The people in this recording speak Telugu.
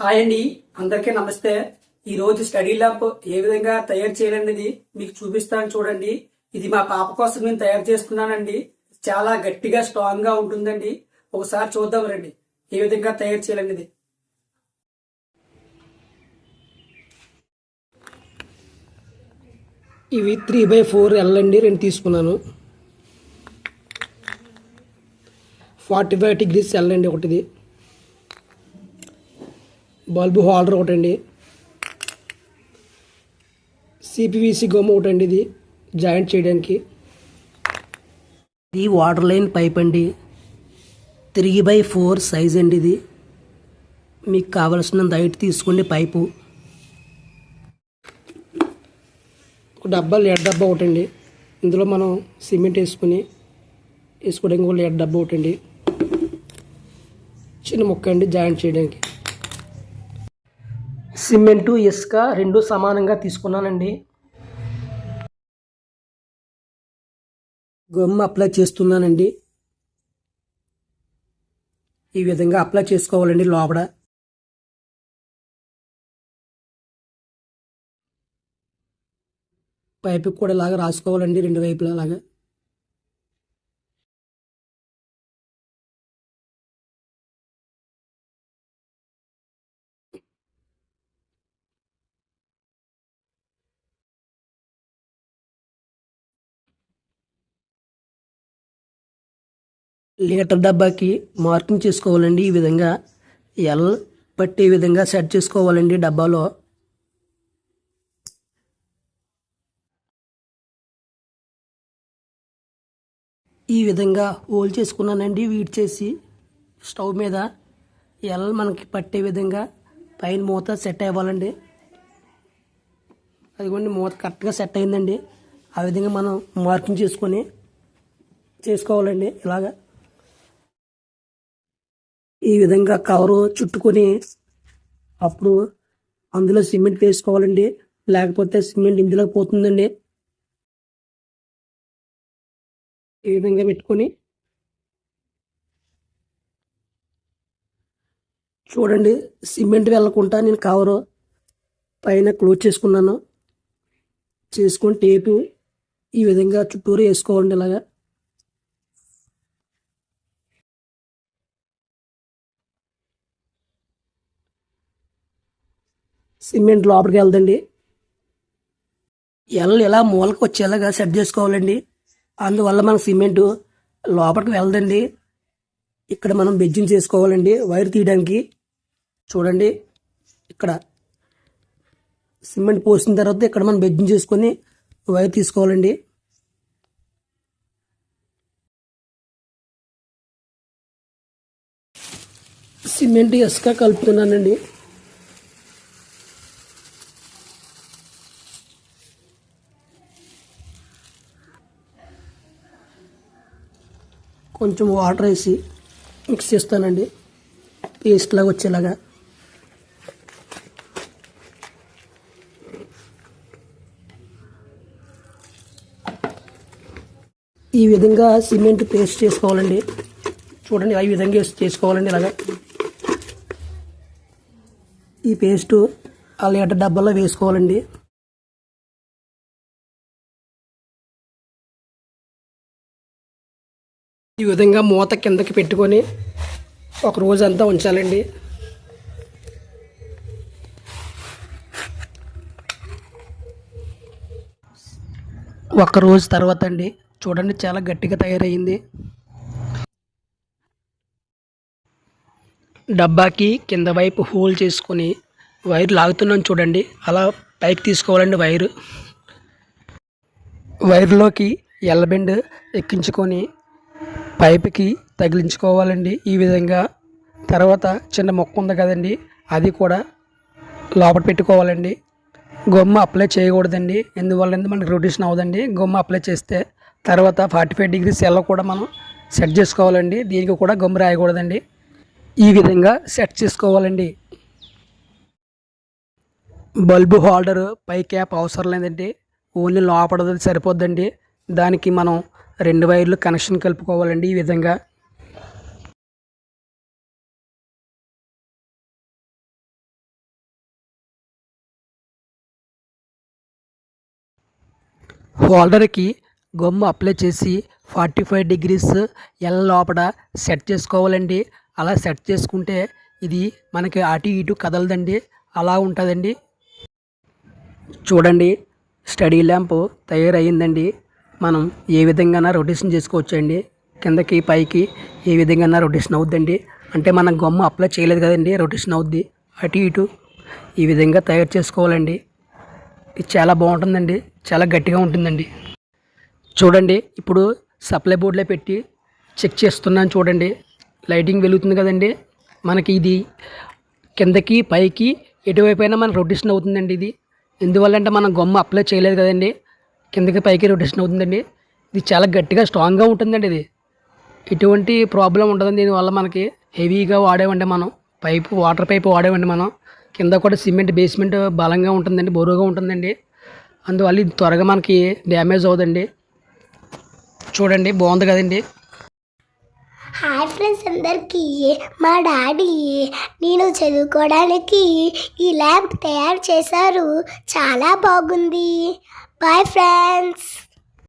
హాయ్ అండి. అందరికీ నమస్తే. ఈ రోజు స్టడీ ల్యాబ్ ఏ విధంగా తయారు చేయాలనేది మీకు చూపిస్తాను చూడండి. ఇది మా పాప కోసం నేను తయారు చేసుకున్నానండి చాలా గట్టిగా స్ట్రాంగ్గా ఉంటుందండి. ఒకసారి చూద్దాం రండి. ఏ విధంగా తయారు చేయాలనేది. ఇవి త్రీ బై ఫోర్ ఎల్ అండి. రెండు తీసుకున్నాను. ఫార్టీ ఫైవ్ డిగ్రీస్ ఎల్ అండి ఒకటిది. బల్బు హోల్డర్ ఒకటండి. సిపివిసి గమ్ ఒకటండి ఇది జాయింట్ చేయడానికి. ఇది వాటర్ లైన్ పైప్ అండి. త్రీ బై ఫోర్ సైజ్ అండి ఇది. మీకు కావలసినంత హైట్ తీసుకోండి పైపు. ఒక డబ్బా లీటర్ డబ్బా ఒకటండి. ఇందులో మనం సిమెంట్ వేసుకుని వేసుకోవడానికి ఒక లీటర్ డబ్బా ఒకటండి. చిన్న ముక్క అండి జాయింట్ చేయడానికి. సిమెంటు ఇసుక రెండు సమానంగా తీసుకున్నానండి. గమ్ అప్లై చేస్తున్నానండి. ఈ విధంగా అప్లై చేసుకోవాలండి లోపల. పైపు కూడా ఇలాగా రాసుకోవాలండి రెండు వైపులా అలాగా. లీటర్ డబ్బాకి మార్కింగ్ చేసుకోవాలండి ఈ విధంగా. ఎల్ పట్టే విధంగా సెట్ చేసుకోవాలండి డబ్బాలో. ఈ విధంగా హోల్ చేసుకున్నానండి వీట్ చేసి స్టవ్ మీద. ఎల్ మనకి పట్టే విధంగా పైన మూత సెట్ అవ్వాలండి. అదిగోండి మూత కరెక్ట్గా సెట్ అయిందండి. ఆ విధంగా మనం మార్కింగ్ చేసుకొని చేసుకోవాలండి ఇలాగా. ఈ విధంగా కవరు చుట్టుకొని అప్పుడు అందులో సిమెంట్ వేసుకోవాలండి. లేకపోతే సిమెంట్ ఇందులో పోతుందండి. ఈ విధంగా పెట్టుకొని చూడండి సిమెంట్ వెళ్ళకుండా నేను కవరు పైన క్లోజ్ చేసుకున్నాను. చేసుకొని టేపు ఈ విధంగా చుట్టూరు వేసుకోవాలండి ఇలాగా. సిమెంట్ లోపలికి వెళ్దండి. ఎల్ ఇలా మూలకి వచ్చేలాగా సెట్ చేసుకోవాలండి. అందువల్ల మనం సిమెంట్ లోపలికి వెళ్దండి. ఇక్కడ మనం బెజ్జింగ్ చేసుకోవాలండి. వైర్ తీయడానికి. చూడండి. ఇక్కడ సిమెంట్ పోసిన తర్వాత ఇక్కడ మనం బెజ్జింగ్ చేసుకొని వైర్ తీసుకోవాలండి. సిమెంట్ ఇసుక కలుపుతున్నానండి. కొంచెం వాటర్ వేసి మిక్స్ చేస్తానండి. పేస్ట్ లాగా వచ్చేలాగా. ఈ విధంగా సిమెంట్ పేస్ట్ చేసుకోవాలండి. చూడండి ఈ విధంగా చేసుకోవాలండి ఇలాగా. ఈ పేస్టు ఆ లీటర్ డబ్బాలో వేసుకోవాలండి. ఈ విధంగా మూత కిందకి పెట్టుకొని ఒక రోజంతా ఉంచాలండి. ఒక రోజు తర్వాత అండి. చూడండి చాలా గట్టిగా తయారయ్యింది డబ్బాకి కింద వైపు హోల్ చేసుకొని వైర్ లాగుతున్నాను చూడండి. అలా పైకి తీసుకోవాలండి వైరు. వైర్లోకి ఎల్లబెండ్ ఎక్కించుకొని పైపుకి తగిలించుకోవాలండి. ఈ విధంగా తర్వాత చిన్న మొక్క ఉంది కదండి అది కూడా లోపల పెట్టుకోవాలండి. గొమ్మ అప్లై చేయకూడదండి. ఎందువల్ల మనకి రొటేషన్ అవ్వదండి. గొమ్మ అప్లై చేస్తే తర్వాత ఫార్టీ ఫైవ్ డిగ్రీ సెల్ కూడా మనం సెట్ చేసుకోవాలండి. దీనికి కూడా గొమ్మ రాయకూడదండి. ఈ విధంగా సెట్ చేసుకోవాలండి. బల్బు హోల్డర్ పై క్యాప్ అవసరం లేదండి. ఓన్లీ లోపడది సరిపోద్దండి. దానికి మనం రెండు వైర్లు కనెక్షన్ కలుపుకోవాలండి ఈ విధంగా. హోల్డర్కి గమ్ము అప్లై చేసి ఫార్టీ ఫైవ్ డిగ్రీస్ ఎల్ లోపల సెట్ చేసుకోవాలండి. అలా సెట్ చేసుకుంటే ఇది మనకి అటు ఇటు కదలదండి. అలా ఉంటుందండి. చూడండి స్టడీ ల్యాంప్ తయారయ్యిందండి మనం ఏ విధంగా రొటేషన్ చేసుకోవచ్చండి? కిందకి పైకి ఏ విధంగా రొటేషన్ అవుద్దండి? అంటే మనం గమ్ము అప్లై చేయలేదు కదండి రొటేషన్ అవుద్ది. అటు ఇటు ఈ విధంగా తయారు చేసుకోవాలండి. ఇది చాలా బాగుంటుందండి. చాలా గట్టిగా ఉంటుందండి. చూడండి ఇప్పుడు సప్లై బోర్డులో పెట్టి చెక్ చేస్తున్నాను చూడండి. లైటింగ్ వెలుగుతుంది కదండి. మనకి ఇది కిందకి పైకి ఎటువైపు అయినా మనకు రొటేషన్ అవుతుందండి ఇది. ఎందువల్ల అంటే మనం గొమ్మ అప్లై చేయలేదు కదండి. కిందకి పైకి రొటేషన్ అవుతుందండి. ఇది చాలా గట్టిగా స్ట్రాంగ్గా ఉంటుందండి ఇది. ఎటువంటి ప్రాబ్లం ఉండదండి దీనివల్ల మనకి. హెవీగా వాడేవండి మనం. పైపు వాటర్ పైపు వాడేవండి మనం. కింద కూడా సిమెంట్ బేస్మెంట్ బలంగా ఉంటుందండి బరువుగా ఉంటుందండి. అందువల్ల ఇది త్వరగా మనకి డ్యామేజ్ అవుదండి. చూడండి బాగుంది కదండి. హాయ్ ఫ్రెండ్స్ అందరికీ మా డాడీ నేను చదువుకోవడానికి ఈ ల్యాబ్ తయారు చేశారు. చాలా బాగుంది. Bye friends